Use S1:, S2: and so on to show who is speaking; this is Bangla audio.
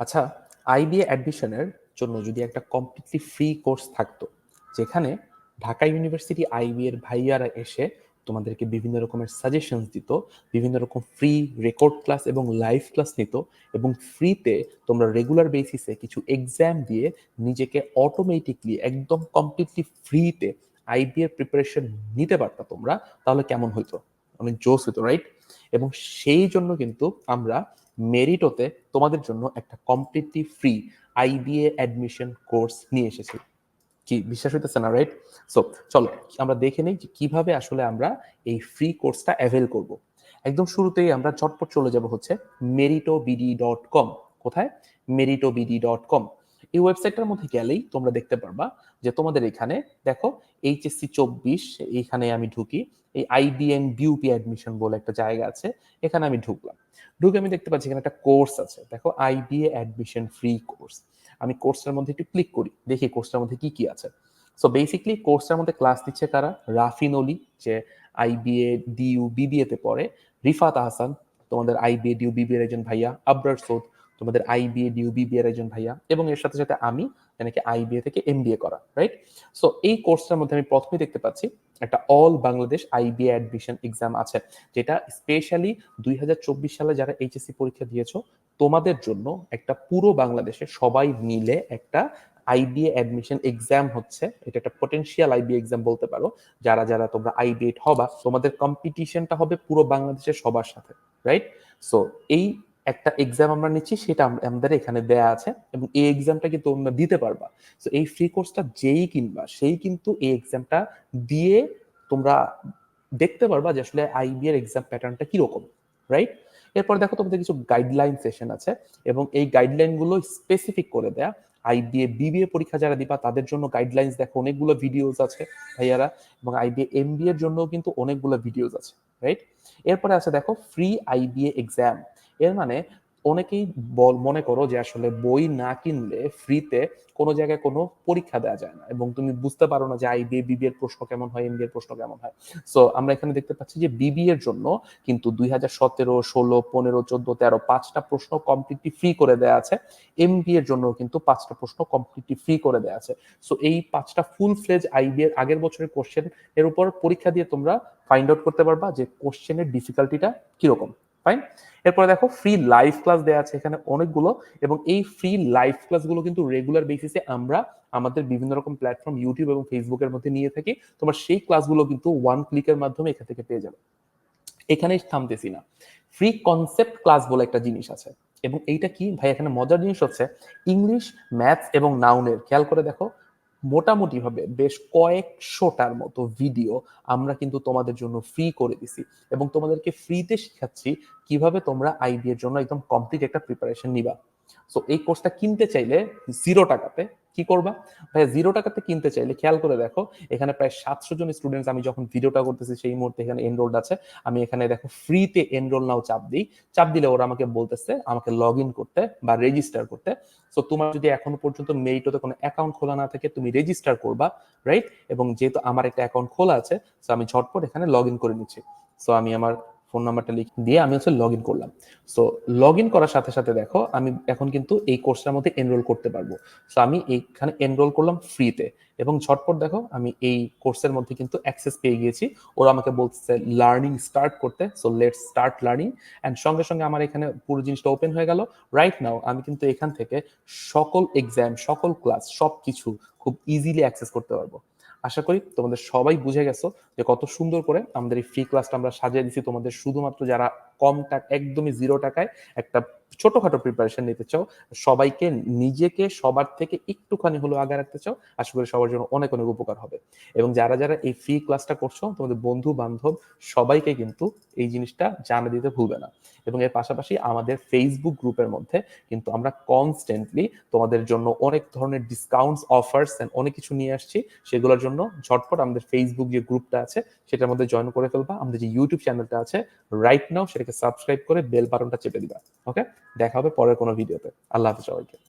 S1: আচ্ছা আইবিএ অ্যাডমিশনের জন্য যদি একটা কমপ্লিটলি ফ্রি কোর্স থাকতো, যেখানে ঢাকা ইউনিভার্সিটি আইবি এর ভাইয়ারা এসে তোমাদেরকে বিভিন্ন রকমের সাজেশনস দিত, বিভিন্ন রকম ফ্রি রেকর্ড ক্লাস এবং লাইভ ক্লাস নিত এবং ফ্রিতে তোমরা রেগুলার বেসিসে কিছু এক্সাম দিয়ে নিজেকে অটোমেটিকলি একদম কমপ্লিটলি ফ্রিতে আইবি এর প্রিপারেশন নিতে পারতা তোমরা, তাহলে কেমন হইতো? অনেক জোস হইতো রাইট এবং সেই জন্য কিন্তু আমরা মেরিটোতে তোমাদের জন্য একটা completely free IBA admission course নিয়ে এসেছি। কি বিশ্বাস হইতেছে না রাইট সো চলো, আমরা দেখে নেই যে কীভাবে আসলে আমরা এই ফ্রি কোর্সটা অ্যাভেল করব। একদম শুরুতেই আমরা চটপট চলে যাব হচ্ছে মেরিটো বিডি ডট কম কোথায়? মেরিটো বিডি ডট কম এই ওয়েবসাইটটার মধ্যে গেলেই তোমরা দেখতে পারবা যে তোমাদের এখানে, দেখো এইচএসসি চব্বিশ, এইখানে আমি ঢুকি, এই আইবিএন বিউপি অ্যাডমিশন বলে একটা জায়গা আছে, এখানে আমি ঢুকলাম। ঢুকে আমি দেখতে পাচ্ছি এখানে একটা কোর্স আছে, দেখো আইবিএ অ্যাডমিশন ফ্রি কোর্স আমি কোর্সটার মধ্যে একটু ক্লিক করি, দেখি কোর্সটার মধ্যে কি কি আছে। সো বেসিকলি কোর্সটার মধ্যে ক্লাস দিচ্ছে কারা? রাফিন অলি, যে আইবিএ ডিউ বিবিএ তে পড়ে। রিফাত আহসান, তোমাদের আইবিএ ডিউ বিবিএর একজন ভাইয়া, আবরার সৌদ তোমাদের আইবিএ ডিউ বিবিএ এর একজন ভাইয়া। এবং এর সাথে সাথে আমি নাকি আইবিএ থেকে এমবিএ করা রাইট সো এই কোর্সটার মধ্যে আমি প্রথমে দেখতে পাচ্ছি একটা all Bangladesh IBA admission exam আছে, যেটা স্পেশালি দুই হাজার চব্বিশ সালে যারা এইচএসসি পরীক্ষা দিয়েছ, তোমাদের জন্য একটা পুরো বাংলাদেশে সবাই মিলে একটা আইবিএ অ্যাডমিশন এক্সাম হচ্ছে। এটা একটা পটেনশিয়াল আইবিএ এক্সাম বলতে পারো। যারা যারা তোমরা আইবিএ হবা, তোমাদের কম্পিটিশনটা হবে পুরো বাংলাদেশের সবার সাথে রাইট সো এই একটা এক্সাম আমরা নিচ্ছি, সেটা আমাদের এখানে দেয়া আছে এবং এই এক্সামটা কিন্তু তোমরা দিতে পারবা। তো এই ফ্রি কোর্সটা যেই কিনবা, সেই কিন্তু এই এক্সামটা দিয়ে তোমরা দেখতে পারবা যে আসলে আইবি এর এক্সাম প্যাটার্নটা কীরকম রাইট এরপর দেখো তোমাদের কিছু গাইডলাইন সেশন আছে এবং এই গাইডলাইনগুলো স্পেসিফিক করে দেয়া। আইবিএ বিবিএ পরীক্ষা যারা দিবা, তাদের জন্য গাইডলাইন্স দেখো, অনেকগুলো ভিডিওস আছে ভাইয়ারা এবং আইবিএ এমবিএ এর জন্য কিন্তু অনেকগুলো ভিডিওস আছে রাইট এরপরে আছে দেখো ফ্রি আইবিএ এক্সাম এর মানে অনেকেই বল, মনে করো যে আসলে বই না কিনলে ফ্রিতে কোনো জায়গায় কোনো পরীক্ষা দেওয়া যায় না এবং তুমি বুঝতে পারো না যে আই আইবিএ বিবি এর প্রশ্ন কেমন হয় এমবি এর প্রশ্ন কেমন হয়। সো আমরা এখানে দেখতে পাচ্ছি যে বিবি এর জন্য কিন্তু দুই হাজার সতেরো, ষোলো, পনেরো, চোদ্দ, তেরো পাঁচটা প্রশ্ন কমপ্লিটলি ফ্রি করে দেওয়া আছে। এমবি এর জন্য কিন্তু পাঁচটা প্রশ্ন কমপ্লিটলি ফ্রি করে দেওয়া আছে। সো এই পাঁচটা ফুল ফ্লেজ আইবি এর আগের বছরের কোশ্চেন এর উপর পরীক্ষা দিয়ে তোমরা ফাইন্ড আউট করতে পারবা যে কোশ্চেনের ডিফিকাল্টিটা কীরকম। ফাইন এরপরে দেখো ফ্রি লাইভ ক্লাস দেওয়া আছে এখানে অনেকগুলো এবং এই ফ্রি লাইভ ক্লাসগুলো কিন্তু রেগুলার বেসিসে আমরা আমাদের বিভিন্ন রকম প্ল্যাটফর্ম ইউটিউব এবং ফেসবুকের মধ্যে নিয়ে থাকি। তোমার সেই ক্লাসগুলো কিন্তু ওয়ান ক্লিকের মাধ্যমে এখান থেকে পেয়ে যাবে। এখানেই থামতেছি না। ফ্রি কনসেপ্ট ক্লাস বলে একটা জিনিস আছে এবং এইটা কি? ভাই, এখানে মজার জিনিস হচ্ছে ইংলিশ ম্যাথস এবং নাউনের খেয়াল করে দেখো মোটামুটি ভাবে বেশ কয়েকশোটার মতো ভিডিও আমরা কিন্তু তোমাদের জন্য ফ্রি করে দিছি এবং তোমাদেরকে ফ্রিতে শিখাচ্ছি কীভাবে তোমরা আইবি এর জন্য একদম কমপ্লিট একটা প্রিপারেশন নিবা। সো এই কোর্সটা কিনতে চাইলে জিরো টাকাতে কি করবা? ভাই জিরো টাকাতে কিনতে চাইলে খেয়াল করে দেখো, এখানে প্রায় সাতশো জন স্টুডেন্টস আমি যখন ভিডিওটা করতেছি, সেই মুহূর্তে এখানে এনরোল্ড আছে। আমি এখানে দেখো ফ্রিতে এনরোল নাও চাপ দিই। চাপ দিলে ওরা আমাকে বলতেছে, আমাকে লগ ইন করতে বা রেজিস্টার করতে। সো তোমার যদি এখনও পর্যন্ত মেরিটোতে কোনো অ্যাকাউন্ট খোলা না থাকে, তুমি রেজিস্টার করবা রাইট এবং যেহেতু আমার একটা অ্যাকাউন্ট খোলা আছে সো আমি ঝটপট এখানে লগ ইন করে নিচ্ছি। সো আমি আমার ফোন নাম্বারটা লিখে দিয়ে আমি হচ্ছে লগ ইন করলাম। সো লগ ইন করার সাথে সাথে দেখো, আমি এখন কিন্তু এই কোর্সটার মধ্যে এনরোল করতে পারব। সো আমি এইখানে এনরোল করলাম ফ্রিতে এবং ঝটপট দেখো, আমি এই কোর্সের মধ্যে কিন্তু অ্যাক্সেস পেয়ে গিয়েছি। ওরা আমাকে বলছে লার্নিং স্টার্ট করতে। So let start learning and সঙ্গে সঙ্গে আমার এখানে পুরো জিনিসটা ওপেন হয়ে গেল। রাইট নাও আমি কিন্তু এখান থেকে সকল এক্সাম সকল ক্লাস সব কিছু খুব ইজিলি অ্যাক্সেস করতে পারব। আশা করি তোমাদের সবাই বুঝে গেছো যে কত সুন্দর করে আমাদের এই ফ্রি ক্লাসটা আমরা সাজিয়ে দিছি তোমাদের শুধুমাত্র যারা কম টাকা, একদমই জিরো টাকায় একটা ছোটখাটো প্রিপারেশন নিতে চাও, সবাইকে, নিজেকে, সবার থেকে একটুখানি হলেও আগে রাখতে চাও, আশা করি সবার জন্য অনেক অনেক উপকার হবে। এবং যারা যারা এই ফ্রি ক্লাসটা করছ, তোমাদের বন্ধু, বান্ধব, সবাইকে কিন্তু এই জিনিসটা জানা দিতে ভুলবে না। এবং এর পাশাপাশি আমাদের ফেসবুক গ্রুপের মধ্যে কিন্তু আমরা কনস্ট্যান্টলি তোমাদের জন্য অনেক ধরনের ডিসকাউন্টস অফার্স অ্যান্ড অনেক কিছু নিয়ে আসছি। সেগুলোর জন্য ঝটপট আমাদের ফেসবুক যে গ্রুপটা আছে, সেটার মধ্যে জয়েন করে ফেলবা। আমাদের যে ইউটিউব চ্যানেলটা আছে রাইট নাও সেটাকে সাবস্ক্রাইব করে বেল বাটনটা চেপে দিবা। ওকে দেখা হবে পরের কোনো ভিডিওতে আল্লাহ হাফিজ সবাইকে।